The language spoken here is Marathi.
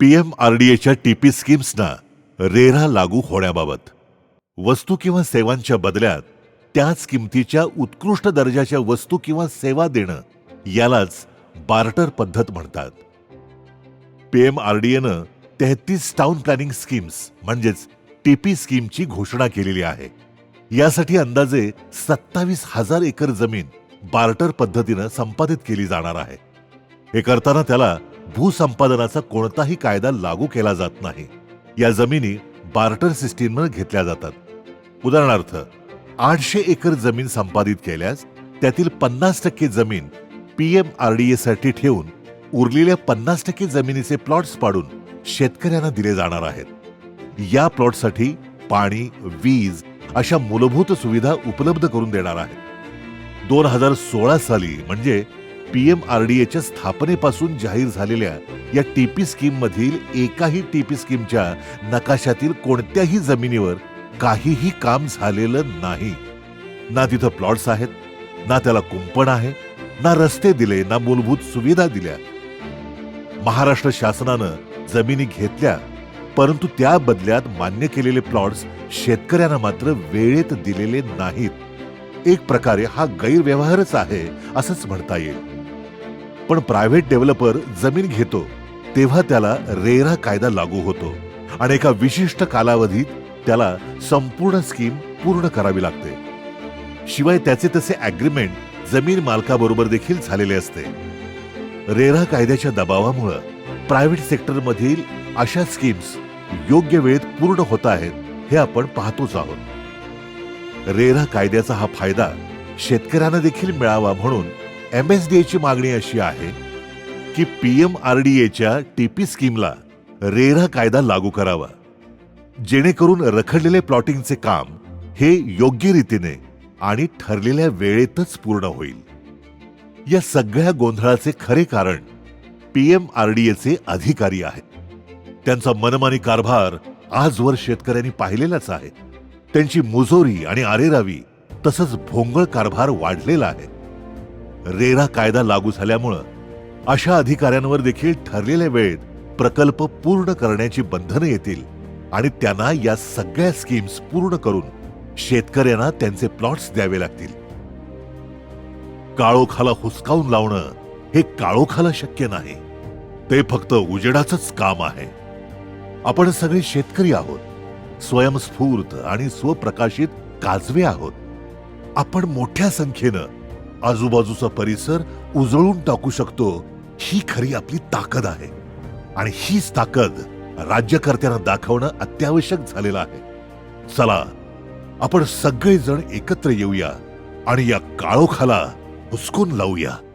पीएमआरडीएच्या टीपी स्कीम्सना रेरा लागू होण्याबाबत. वस्तू किंवा सेवांच्या बदल्यात त्याच किमतीच्या उत्कृष्ट दर्जाच्या वस्तू किंवा सेवा देणं यालाच बार्टर पद्धत म्हणतात. पीएमआरडीएनं तेहतीस टाउन प्लॅनिंग स्कीम्स म्हणजेच टीपी स्कीमची घोषणा केलेली आहे. यासाठी अंदाजे सत्तावीस हजार एकर जमीन बार्टर पद्धतीनं संपादित केली जाणार आहे. हे करताना त्याला भूसंपादनाचा कोणताही कायदा लागू केला जात नाही. या जमिनी बार्टर सिस्टीमवर घेतल्या जातात. उदाहरणार्थ आठशे एकर जमीन संपादित केल्यास त्यातील पन्नास टक्के जमीन पीएम आरडीए साठी ठेवून उरलेल्या पन्नास टक्के जमिनीचे प्लॉट्स पाडून शेतकऱ्यांना दिले जाणार आहेत. या प्लॉटसाठी पाणी वीज अशा मूलभूत सुविधा उपलब्ध करून देणार आहेत. दोन हजार सोळा साली म्हणजे पीएमआरडीएच्या स्थापनेपासून जाहीर झालेल्या या टीपी स्कीम मधील एकाही टीपी स्कीमच्या नकाशातील कोणत्याही जमिनीवर काहीही काम झालेलं नाही. ना तिथं प्लॉट्स आहेत ना त्याला कुंपण आहे ना रस्ते दिले ना मूलभूत सुविधा दिल्या. महाराष्ट्र शासनानं जमिनी घेतल्या परंतु त्या बदल्यात मान्य केलेले प्लॉट्स शेतकऱ्यांना मात्र वेळेत दिलेले नाहीत. एक प्रकारे हा गैरव्यवहारच आहे असंच म्हणता येईल. पण प्रायव्हेट डेव्हलपर जमीन घेतो तेव्हा त्याला रेरा कायदा लागू होतो. आणि एका विशिष्ट कालावधीत त्याला संपूर्ण स्कीम पूर्ण करावी लागते. शिवाय त्याचे तसे अग्रीमेंट जमीन मालकाबरोबर देखील झालेले असते. रेरा कायद्याच्या दबावामुळं प्रायव्हेट सेक्टरमधील अशा स्कीम्स योग्य वेळेत पूर्ण होत आहेत हे आपण पाहतोच आहोत. रेरा कायद्याचा हा फायदा शेतकऱ्यांना देखील मिळावा म्हणून एम एस डी ची मागणी अशी आहे की पीएम आरडीएच्या टीपी स्कीमला रेरा कायदा लागू करावा. जेणेकरून रखडलेले प्लॉटिंगचे काम हे योग्य रीतीने आणि ठरलेल्या वेळेतच पूर्ण होईल. या सगळ्या गोंधळाचे खरे कारण पीएम आरडीएचे अधिकारी आहेत. त्यांचा मनमानी कारभार आजवर शेतकऱ्यांनी पाहिलेलाच आहे. त्यांची मुजोरी आणि आरेरावी तसंच भोंगळ कारभार वाढलेला आहे. रेरा कायदा लागू झाल्यामुळं अशा अधिकाऱ्यांवर देखील ठरलेल्या वेळेत प्रकल्प पूर्ण करण्याची बंधनं येतील आणि त्यांना या सगळ्या स्कीम्स पूर्ण करून शेतकऱ्यांना त्यांचे प्लॉट्स द्यावे लागतील. काळोखाला हुसकावून लावणं हे काळोखाला शक्य नाही. ते फक्त उजेडाचंच काम आहे. आपण सगळे शेतकरी आहोत. स्वयंस्फूर्त आणि स्वप्रकाशित काजवे आहोत. आपण मोठ्या संख्येनं आजूबाजूचा परिसर उजळून टाकू शकतो. ही खरी आपली ताकद आहे. आणि हीच ताकद राज्यकर्त्यांना दाखवणं अत्यावश्यक झालेलं आहे. चला आपण सगळेजण एकत्र येऊया आणि या काळोखाला हुसकून लावूया.